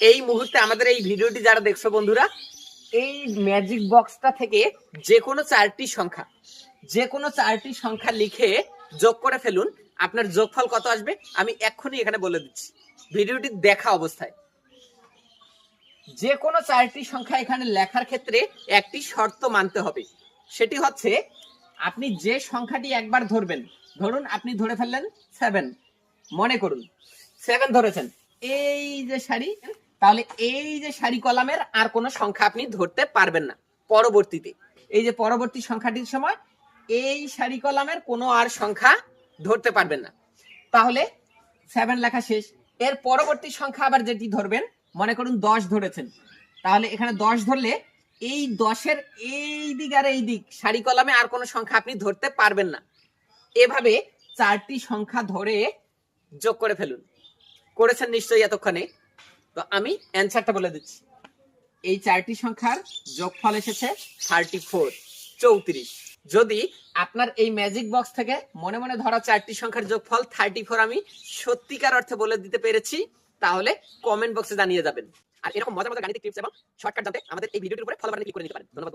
এই মুহূর্তে আমাদের এই ভিডিওটি যারা দেখছ বন্ধুরা, এই ম্যাজিক বক্সটা থেকে যে কোনো চারটি সংখ্যা যে কোনো চারটি সংখ্যা লিখে যোগ করে ফেলুন। আপনার যোগফল কত আসবে? আমি এক্ষুনি এখানে বলে দিচ্ছি। ভিডিওটি দেখা অবস্থায়। যে কোনো চারটি সংখ্যা এখানে লেখার ক্ষেত্রে একটি শর্ত মানতে হবে। সেটি হচ্ছে, আপনি যে সংখ্যাটি একবার ধরবেন, ধরুন আপনি ধরে ফেললেন সেভেন মনে করুন সেভেন ধরেছেন। এই যে সারি তাহলে এই যে সারি কলামের আর কোনো সংখ্যা আপনি ধরতে পারবেন না, পরবর্তীতে। এই যে পরবর্তী সংখ্যাটির সময় এই সারি কলামের কোনো আর সংখ্যা ধরতে পারবেন না। তাহলে সেভেন লেখা শেষ। এর পরবর্তী সংখ্যা আবার যেটি ধরবেন, মনে করুন দশ ধরেছেন। তাহলে এখানে দশ ধরলে এই দশের এই দিক আর এই দিক সারি কলামে আর কোনো সংখ্যা আপনি ধরতে পারবেন না। এভাবে চারটি সংখ্যা ধরে যোগ করে ফেলুন। করেছেন নিশ্চয়ই এতক্ষণে। তো আমি অ্যান্সারটা বলে দিচ্ছি। এই চারটি সংখ্যার যোগফল এসেছে থার্টি ফোর চৌত্রিশ। যদি আপনার এই ম্যাজিক বক্স থেকে মনে মনে ধরা চারটি সংখ্যার যোগফল থার্টি ফোর আমি সত্যিকার অর্থে বলে দিতে পেরেছি, তাহলে কমেন্ট বক্সে জানিয়ে যাবেন। আর এরকম মজার মজার গাণিতিক টিপস এবং শর্টকাট জানতে আমাদের এই ভিডিওটির উপরে ফলো বাটনে ক্লিক করে নিতে পারেন। ধন্যবাদ